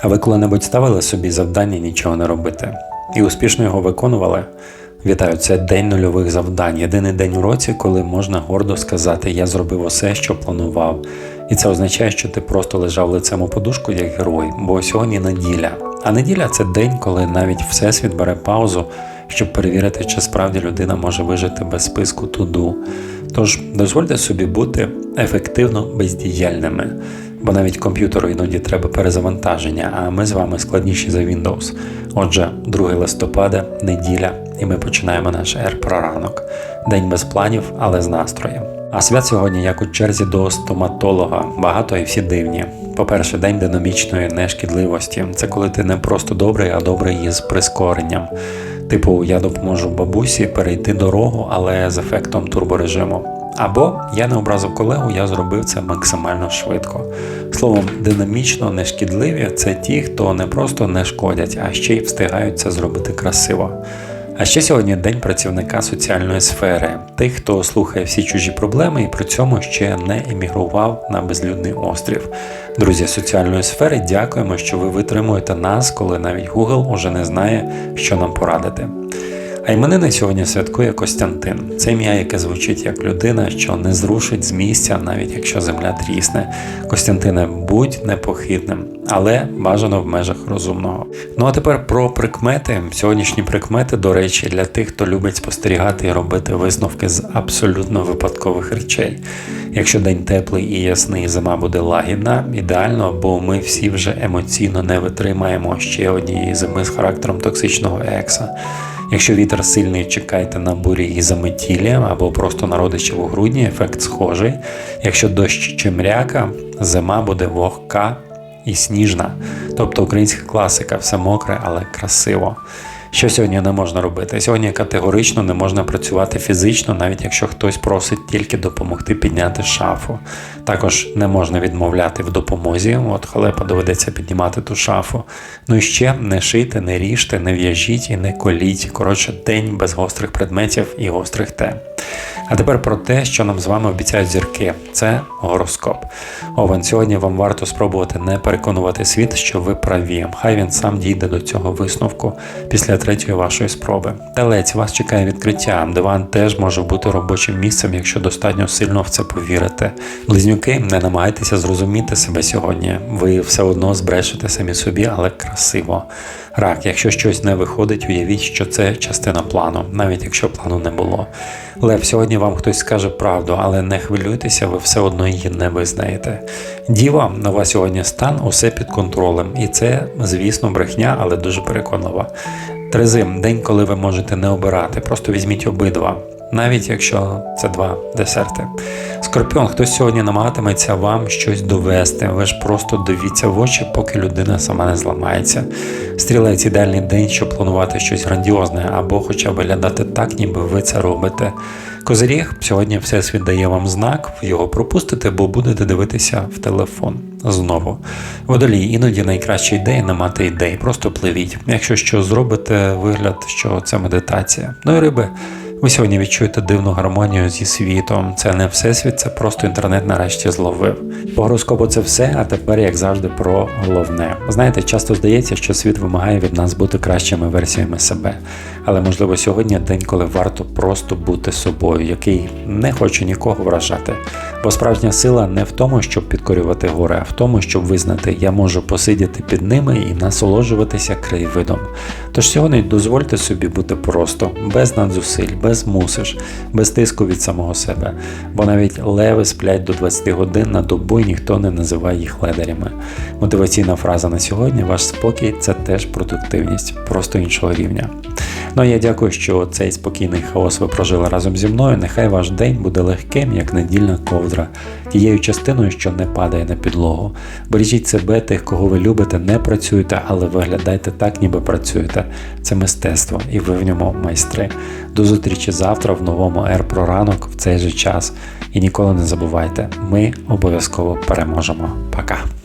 А ви коли-небудь ставили собі завдання нічого не робити і успішно його виконували? Вітаю, це день нульових завдань. Єдиний день у році, коли можна гордо сказати, я зробив усе, що планував. І це означає, що ти просто лежав лицем у подушку як герой, бо сьогодні неділя. А неділя це день, коли навіть всесвіт бере паузу, щоб перевірити, чи справді людина може вижити без списку туду. Тож дозвольте собі бути ефективно бездіяльними, бо навіть комп'ютеру іноді треба перезавантаження, а ми з вами складніші за Windows. Отже, 2 листопада, неділя, і ми починаємо наш ер про ранок. День без планів, але з настроєм. А свят сьогодні, як у черзі до стоматолога, багато і всі дивні. По-перше, день динамічної нешкідливості. Це коли ти не просто добрий, а добрий із прискоренням. Типу, я допоможу бабусі перейти дорогу, але з ефектом турборежиму. Або я не образив колегу, я зробив це максимально швидко. Словом, динамічно нешкідливі це ті, хто не просто не шкодять, а ще й встигають це зробити красиво. А ще сьогодні день працівника соціальної сфери, тих, хто слухає всі чужі проблеми і при цьому ще не емігрував на безлюдний острів. Друзі соціальної сфери, дякуємо, що ви витримуєте нас, коли навіть Google уже не знає, що нам порадити. А іменини сьогодні святкує Костянтин. Це ім'я, яке звучить як людина, що не зрушить з місця, навіть якщо земля трісне. Костянтине, будь непохитним, але бажано в межах розумного. Ну а тепер про прикмети. Сьогоднішні прикмети, до речі, для тих, хто любить спостерігати і робити висновки з абсолютно випадкових речей. Якщо день теплий і ясний, зима буде лагідна, ідеально, бо ми всі вже емоційно не витримаємо ще однієї зими з характером токсичного екса. Якщо вітер сильний, чекайте на бурі і заметілі, або просто на родичів у грудні, ефект схожий. Якщо дощ чи мряка, зима буде вогка і сніжна. Тобто українська класика, все мокре, але красиво. Що сьогодні не можна робити? Сьогодні категорично не можна працювати фізично, навіть якщо хтось просить тільки допомогти підняти шафу. Також не можна відмовляти в допомозі, от халепа доведеться піднімати ту шафу. Ну і ще не шийте, не ріжте, не в'яжіть і не коліть. Коротше, день без гострих предметів і гострих тем. А тепер про те, що нам з вами обіцяють зірки, це гороскоп. Овен, сьогодні вам варто спробувати не переконувати світ, що ви праві. Хай він сам дійде до цього висновку після третьої вашої спроби. Телець вас чекає відкриття. Диван теж може бути робочим місцем, якщо достатньо сильно в це повірите. Близнюки, не намагайтеся зрозуміти себе сьогодні. Ви все одно збрешете самі собі, але красиво. Рак, якщо щось не виходить, уявіть, що це частина плану, навіть якщо плану не було. Лев, сьогодні вам хтось скаже правду, але не хвилюйтеся, ви все одно її не визнаєте. Діва, на вас сьогодні стан, усе під контролем, і це, звісно, брехня, але дуже переконлива. Трезим, день, коли ви можете не обирати, просто візьміть обидва. Навіть якщо це два десерти. Скорпіон, хтось сьогодні намагатиметься вам щось довести. Ви ж просто дивіться в очі, поки людина сама не зламається. Стрілець ідеальний день, щоб планувати щось грандіозне, або хоча б виглядати так, ніби ви це робите. Козиріг, сьогодні Всесвіт дає вам знак, його пропустите, бо будете дивитися в телефон. Знову. Водолій, іноді найкраща ідея не мати ідей, просто пливіть. Якщо що зробите, вигляд, що це медитація. Ну і риби. Ви сьогодні відчуєте дивну гармонію зі світом. Це не всесвіт, це просто інтернет нарешті зловив. По гороскопу це все, а тепер, як завжди, про головне. Знаєте, часто здається, що світ вимагає від нас бути кращими версіями себе. Але можливо сьогодні день, коли варто просто бути собою, який не хоче нікого вражати. Бо справжня сила не в тому, щоб підкорювати гори, а в тому, щоб визнати, я можу посидіти під ними і насолоджуватися краєвидом. Тож сьогодні дозвольте собі бути просто, без надзусиль, без мусиш, без тиску від самого себе. Бо навіть леви сплять до 20 годин на добу і ніхто не називає їх ледарями. Мотиваційна фраза на сьогодні: ваш спокій це теж продуктивність, просто іншого рівня. Ну а я дякую, що цей спокійний хаос ви прожили разом зі мною. Нехай ваш день буде легким, як недільна ковдра, тією частиною, що не падає на підлогу. Бережіть себе, тих, кого ви любите, не працюєте, але виглядайте так, ніби працюєте. Це мистецтво, і ви в ньому майстри. До зустрічі завтра в новому Р про ранок в цей же час. І ніколи не забувайте, ми обов'язково переможемо. Пока.